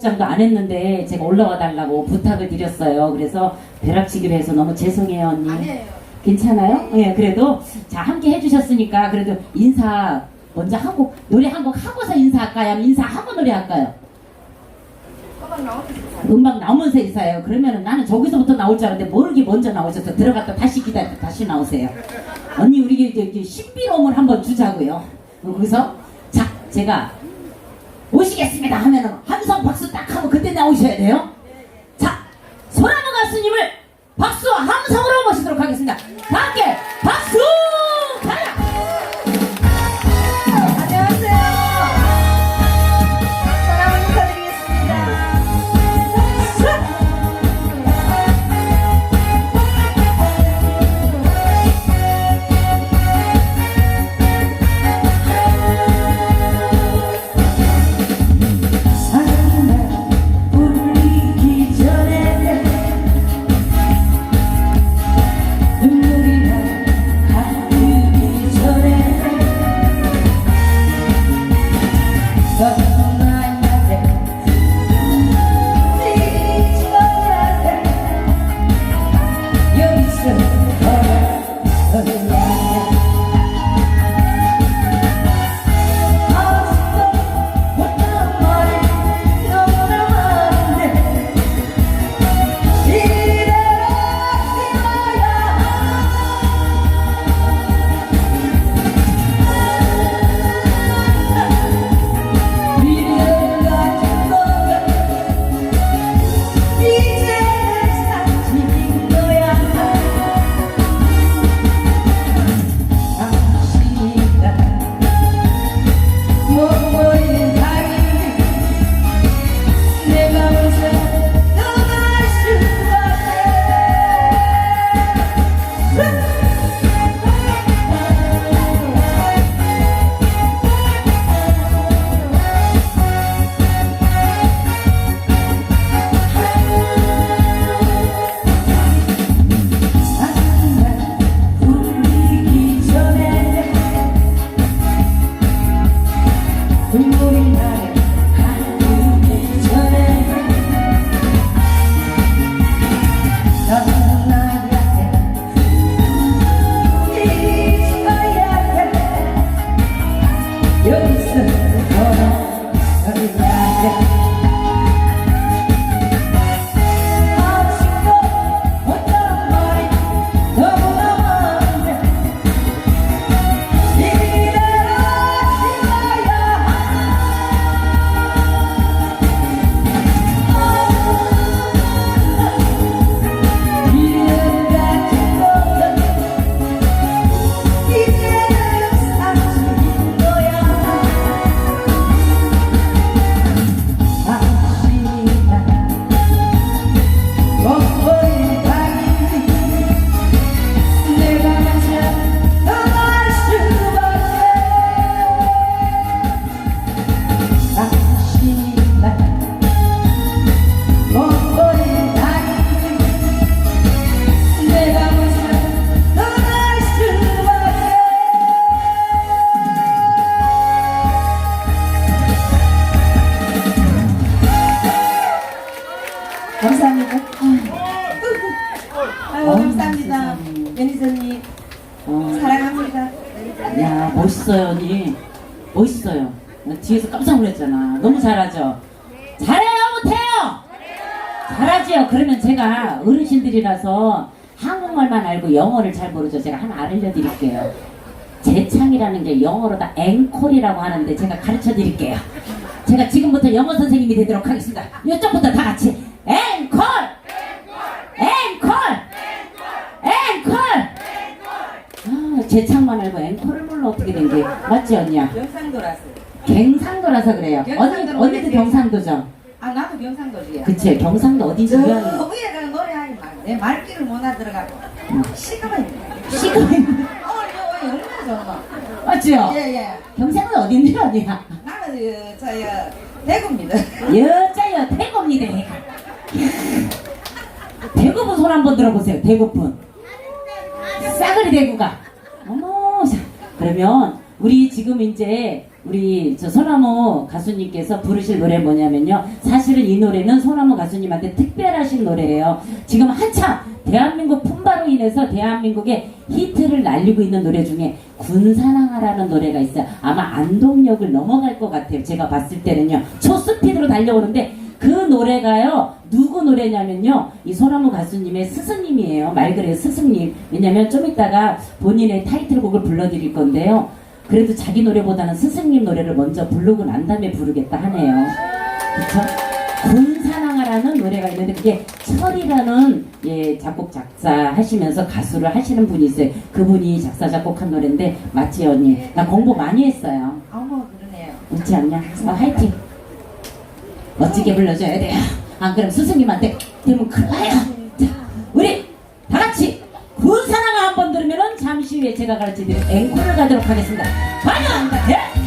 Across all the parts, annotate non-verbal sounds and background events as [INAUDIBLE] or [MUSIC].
장도 안 했는데 제가 올라와 달라고 부탁을 드렸어요. 그래서 벼락치기로 해서 너무 죄송해요 언니. 아니에요. 괜찮아요? 예, 그래도 자 함께 해주셨으니까 그래도 인사 먼저 하고 노래 한 곡 하고서 인사할까요? 아니면 인사하고 노래할까요? 한번 나오세요. 음악 나오면서 인사해요. 그러면은 나는 저기서부터 나올 줄 알았는데 모르게 먼저 나오셔서 들어갔다 다시 기다렸다 다시 나오세요. 언니 우리 이제 신비로움을 한번 주자고요. 어, 거기서 자 제가 오시겠습니다 하면은 함성 박수 딱 하면 그때 나오셔야 돼요. 자 소나무 가수님을 박수와 함성으로 모시도록 하겠습니다. 다 떠 뒤에서 깜짝 놀랐잖아. 너무 잘하죠? 잘해요 못해요? 잘하지요. 그러면 제가 어르신들이라서 한국말만 알고 영어를 잘 모르죠. 제가 하나 알려드릴게요. 재창이라는 게 영어로 다 앵콜이라고 하는데 제가 가르쳐 드릴게요. 제가 지금부터 영어 선생님이 되도록 하겠습니다. 이쪽부터 다 같이. 앵콜! 앵콜! 앵콜! 아, 재창만 알고 앵콜을 몰라 어떻게 된 게 맞지 언니야? 경상도라서. 경상도라서 그래요. 언니 경상도로 언니도 경상도죠. 아, 나도 경상도지야. 그치 경상도 어딘지 저 유명해. 위에가 노래하지 마. 내 말귀를 못 알아들어가고. 응. 시끄러워. 시골 오늘 요 얼마나 좋아. 맞죠? 예, 예. 경상도 어딘데 언니야? 나는 그, 저, 저, 대구입니다. 여자여 대구입니다. 대구분 손 한번 들어보세요. 대구분. 싸그리 대구가. 어머. 자, 그러면 우리 지금 이제 우리 저 소나무 가수님께서 부르실 노래 뭐냐면요. 사실은 이 노래는 소나무 가수님한테 특별하신 노래예요. 지금 한참 대한민국 품바로 인해서 대한민국에 히트를 날리고 있는 노래 중에 군사랑하라는 노래가 있어요. 아마 안동역을 넘어갈 것 같아요. 제가 봤을 때는요. 초스피드로 달려오는데 그 노래가요 누구 노래냐면요 이 소나무 가수님의 스승님이에요 말 그대로 스승님 왜냐면 좀 이따가 본인의 타이틀곡을 불러드릴 건데요 그래도 자기 노래보다는 스승님 노래를 먼저 부르고 난 다음에 부르겠다 하네요 그쵸? 군사랑하라는 노래가 있는데 그게 철이라는 예 작곡 작사 하시면서 가수를 하시는 분이 있어요 그분이 작사 작곡한 노래인데 맞지 언니 나 공부 많이 했어요 어머 그러네요. 그렇지 않냐? 어, 화이팅! 멋지게 불러줘야 돼요. 안 그럼 스승님한테 되면 큰일 나요. 자, 우리 다 같이 들으면은 잠시 후에 제가 가르쳐드릴 앵콜을 가도록 하겠습니다. 환영합니다. 예?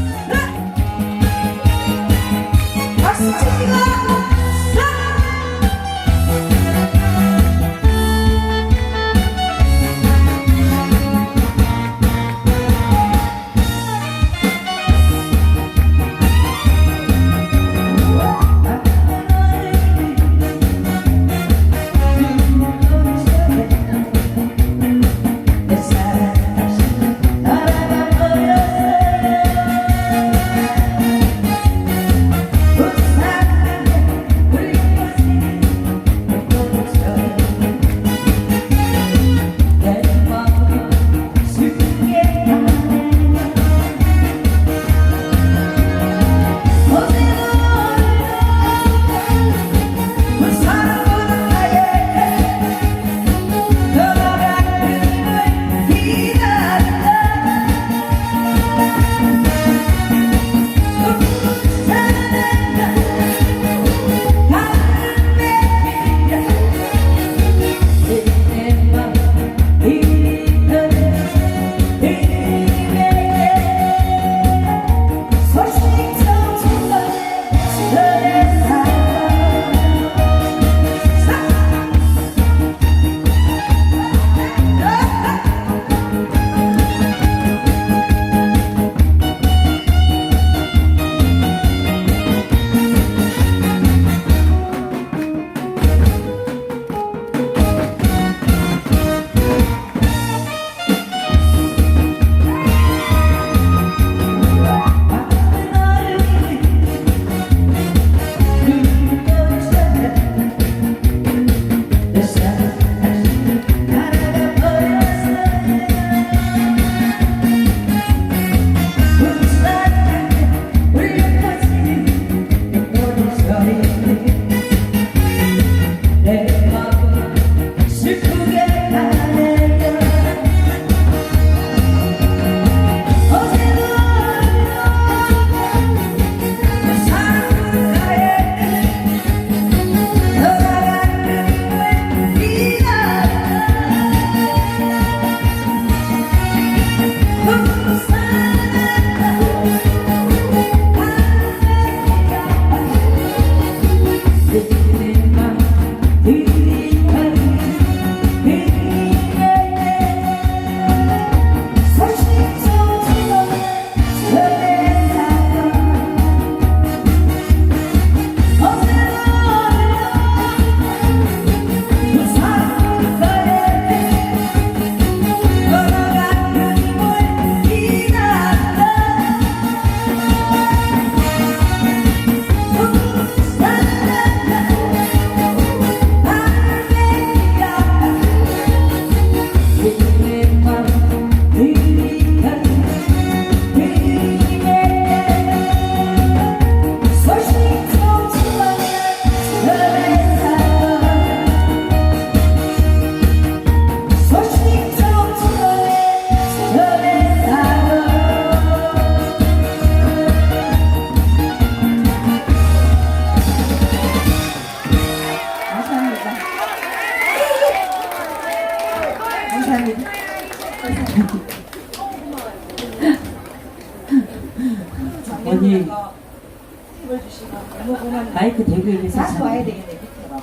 고맙네요. 마이크 대고 얘기해서 다시 와야 참- 되겠네 밑에 봐.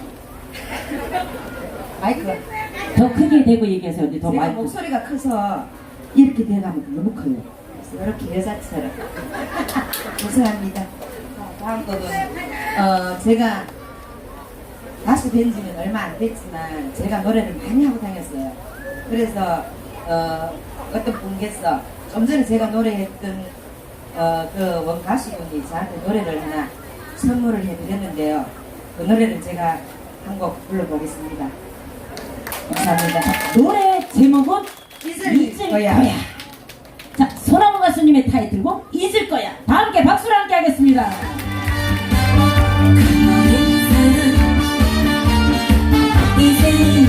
마이크가 더 크게 대고 얘기해서 언니 더 제가 마이크 목소리가 커서 이렇게 돼가면 너무 커요. 그래서 이렇게 여자처럼. [LAUGHS] 죄송합니다. 자, 다음 곡은, 어, 제가 가수 된 지는 얼마 안 됐지만, 제가 노래를 많이 하고 다녔어요. 그래서, 어, 어떤 분께서, 좀 전에 제가 노래했던, 어, 그 원가수분이 저한테 노래를 하나 선물을 해드렸는데요. 그 노래를 제가 한 곡 불러보겠습니다. 감사합니다. 노래 제목은 잊을 잊을 거야. 거야. 자, 소나무 가수님의 타이틀곡 잊을 거야. 다 함께 박수로 함께 하겠습니다. 나를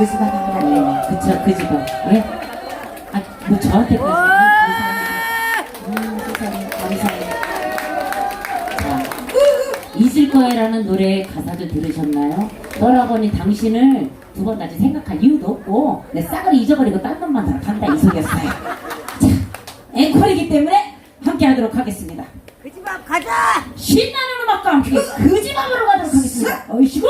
그 시간 합니다. 네 그쵸 그 집안 예? 아 뭐 저한테까지 음, 자 잊을 거야라는 노래 가사 좀 들으셨나요? 너라버니 당신을 두 번 다시 생각할 이유도 없고 내 싸그리 잊어버리고 딴 놈만 다 간다 이 소리였어요 자 앵콜이기 때문에 함께 하도록 하겠습니다 그 집 앞 가자 신나는 음악과 함께 그 집 앞으로 가도록 하겠습니다. 어이시고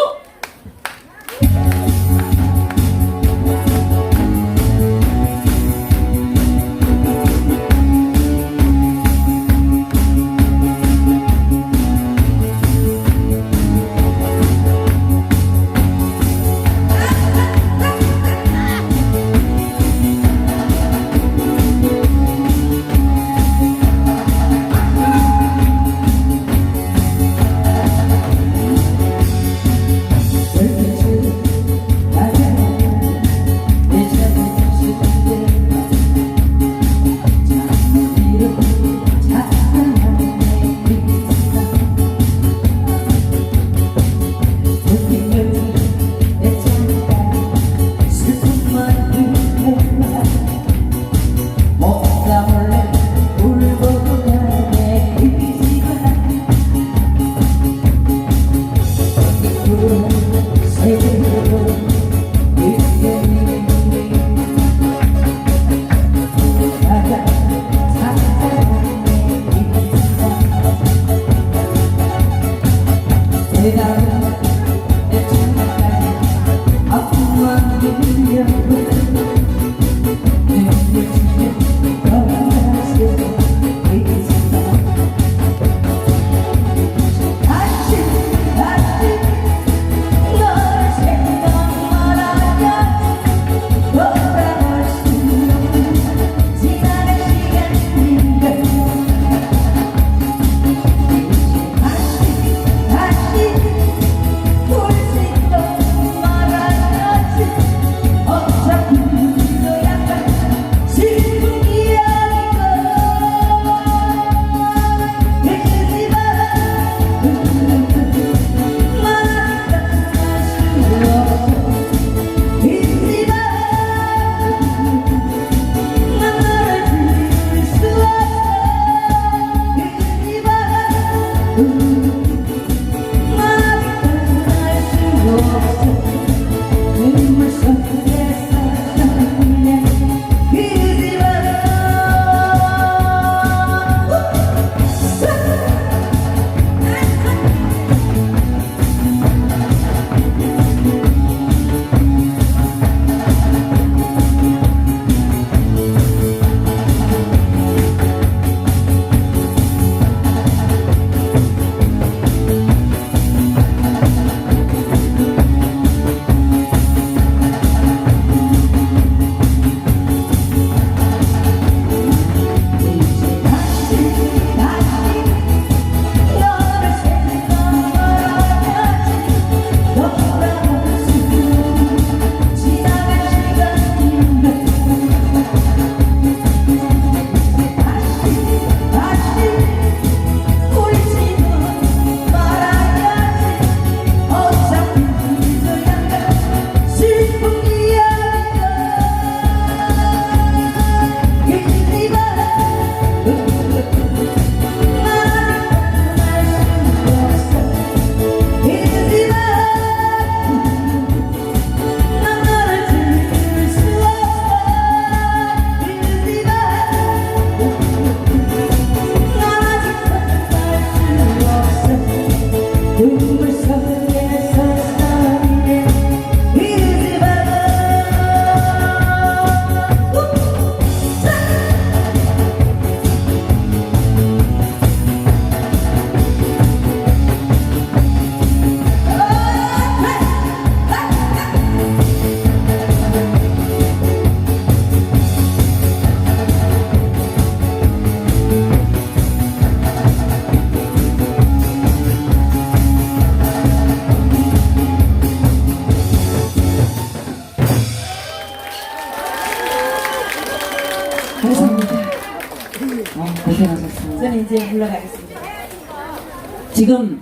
지금